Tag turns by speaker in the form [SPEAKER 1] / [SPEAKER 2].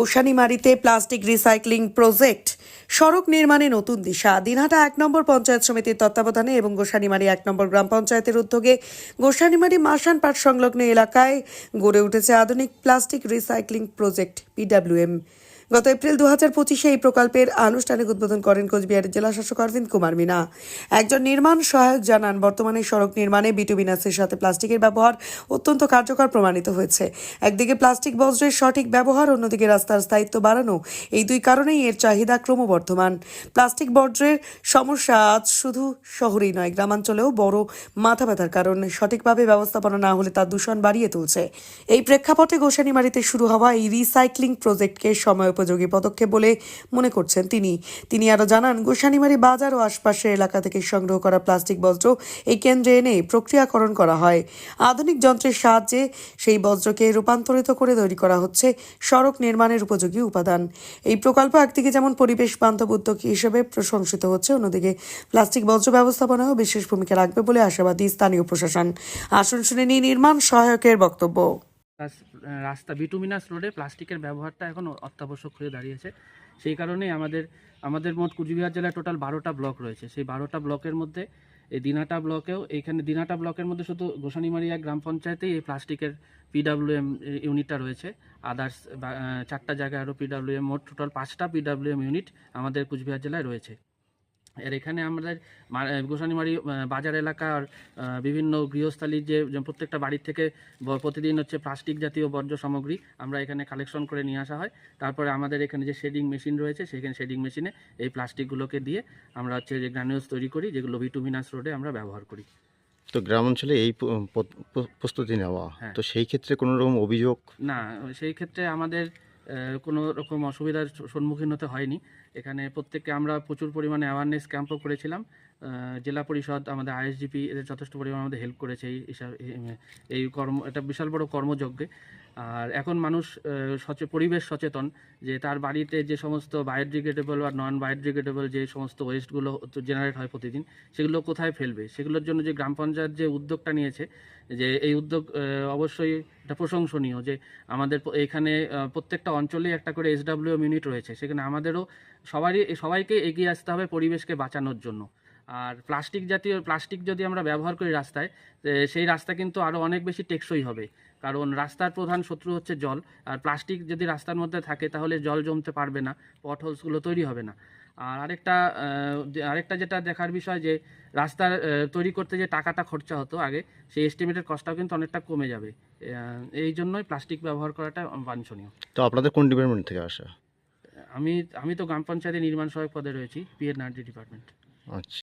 [SPEAKER 1] গোসানিমারিতে plastic recycling project সড়ক নির্মাণে নতুন দিশা। দিনহাটা এক নম্বর পঞ্চায়েত সমিতির তত্ত্বাবধানে এবং গোসানিমারি এক নম্বর গ্রাম পঞ্চায়েতের উদ্যোগে গোসানিমারি মাসান পাট সংলগ্ন এলাকায় গড়ে উঠেছে আধুনিক প্লাস্টিক রিসাইক্লিং প্রজেক্ট, পিডাব্লিউএম। গত এপ্রিল দু হাজার পঁচিশে এই প্রকল্পের আনুষ্ঠানিক উদ্বোধন করেন কোচবিহারের জেলা শাসক অরবিন্দ কুমার মিনা। একজন নির্মাণ সহায়ক জানান, বর্তমানে সড়ক নির্মাণে বিটুমিনাসের সাথে প্লাস্টিকের ব্যবহার অত্যন্ত কার্যকর প্রমাণিত হয়েছে। একদিকে প্লাস্টিক বজ্রের সঠিক ব্যবহার, অন্যদিকে রাস্তার স্থায়িত্ব বাড়ানো, এই দুই কারণেই এর চাহিদা ক্রমবর্ধমান। প্লাস্টিক বর্জ্যের সমস্যা আজ শুধু শহরেই নয়, গ্রামাঞ্চলেও বড় মাথা ব্যথার কারণ। সঠিকভাবে ব্যবস্থাপনা না হলে তা দূষণ বাড়িয়ে তুলছে। এই প্রেক্ষাপটে গোসানিমারিতে শুরু হওয়া এই রিসাইক্লিং প্রজেক্টকে সময় উপযোগী পদক্ষেপ বলে মনে করছেন তিনি। তিনি আরও জানান, গোসানিমারি বাজার ও আশপাশের এলাকা থেকে সংগ্রহ করা প্লাস্টিক বজ্র এই কেন্দ্রে এনে প্রক্রিয়াকরণ করা হয়। আধুনিক যন্ত্রের সাহায্যে সেই বজ্রকে রূপান্তরিত করে তৈরি করা হচ্ছে সড়ক নির্মাণের উপযোগী উপাদান। এই প্রকল্প একদিকে যেমন পরিবেশ বান্ধব উদ্যোগ হিসেবে প্রশংসিত হচ্ছে, অন্যদিকে প্লাস্টিক বজ্র ব্যবস্থাপনায়ও বিশেষ ভূমিকা রাখবে বলে আশাবাদী স্থানীয় প্রশাসন। আসন শুনে নির্মাণ সহায়কের বক্তব্য।
[SPEAKER 2] রাস- রাস্তা বিটুমিনাস রোডে প্লাস্টিকের ব্যবহারটা এখন অত্যাবশ্যক হয়ে দাঁড়িয়েছে। সেই কারণেই আমাদের আমাদের মোট কুচবিহার জেলায় টোটাল বারোটা ব্লক রয়েছে। সেই বারোটা ব্লকের মধ্যে, এই দিনাটা ব্লকেও এইখানে দিনাটা ব্লকের মধ্যে শুধু গোসানিমারিয়া গ্রাম পঞ্চায়েতেই এই প্লাস্টিকের পিডাব্লিউএম ইউনিটটা রয়েছে। আদার্স চারটা জায়গায় আরও পিডাব্লিউএম মোট টোটাল পাঁচটা পিডাব্লিউএম ইউনিট আমাদের কুচবিহার জেলায় রয়েছে। এর এখানে আমাদের গোসানিমারি বাজার এলাকার বিভিন্ন গৃহস্থালির যে প্রত্যেকটা বাড়ির থেকে প্রতিদিন হচ্ছে প্লাস্টিক জাতীয় বর্জ্য সামগ্রী আমরা এখানে কালেকশন করে নিয়ে আসা হয়। তারপরে আমাদের এখানে যে শেডিং মেশিন রয়েছে সেখানে শেডিং মেশিনে এই প্লাস্টিকগুলোকে দিয়ে আমরা হচ্ছে যে গ্রানুলস তৈরি করি যেগুলো ভিটুমিনাস রোডে আমরা ব্যবহার করি।
[SPEAKER 3] তো গ্রাম অঞ্চলে এই প্রস্তুতি নেওয়া
[SPEAKER 2] হ্যাঁ।
[SPEAKER 3] তো সেই ক্ষেত্রে কোনো রকম অভিযোগ?
[SPEAKER 2] না সেই ক্ষেত্রে আমাদের কোনো রকম অসুবিধার সম্মুখীন হতে হয়নি। এখানে প্রত্যেককে আমরা প্রচুর পরিমাণে অ্যাওয়ারনেস ক্যাম্পও করেছিলাম। জেলা পরিষদ, আমাদের আইএসজিপি এদের যথেষ্ট পরিমাণে আমাদের হেল্প করেছে এই এই- কর্ম, এটা বিশাল বড় কর্মযজ্ঞে। আর এখন মানুষ সচে, পরিবেশ সচেতন যে তার বাড়িতে যে সমস্ত বায়োডিগ্রেডেবল বা নন বায়োডিগ্রেডেবল যে সমস্ত ওয়েস্টগুলো জেনারেট হয় প্রতিদিন, সেগুলো কোথায় ফেলবে? সেগুলোর জন্য যে গ্রাম পঞ্চায়েত যে উদ্যোগটা নিয়েছে, যে এই উদ্যোগ অবশ্যই এটা প্রশংসনীয় যে আমাদের এখানে প্রত্যেকটা অঞ্চলে একটা করে এসডাব্লিউ ইউনিট রয়েছে। সেখানে আমাদেরও সবারই, সবাইকে এগিয়ে আসতে হবে পরিবেশকে বাঁচানোর জন্য। আর প্লাস্টিক জাতীয় প্লাস্টিক যদি আমরা ব্যবহার করি রাস্তায় সেই রাস্তা কিন্তু আরও অনেক বেশি টেকসই হবে। কারণ রাস্তার প্রধান শত্রু হচ্ছে জল আর প্লাস্টিক যদি রাস্তার মধ্যে থাকে তাহলে জল জমতে পারবে না পটহোলসগুলো তৈরি হবে না। আর আরেকটা আরেকটা যেটা দেখার বিষয় যে রাস্তার তৈরি করতে যে টাকাটা খরচা হতো আগে সেই এস্টিমেটেড কস্টটাও কিন্তু অনেকটা কমে যাবে। এই জন্যই প্লাস্টিক ব্যবহার করাটা বাঞ্ছনীয়।
[SPEAKER 3] তো আপনাদের কোন ডিপার্টমেন্ট থেকে আসা?
[SPEAKER 2] আমি আমি তো গ্রাম পঞ্চায়েতে নির্মাণ সহায়ক পদে রয়েছি পিএর নার্জি ডিপার্টমেন্ট
[SPEAKER 3] আচ্ছা।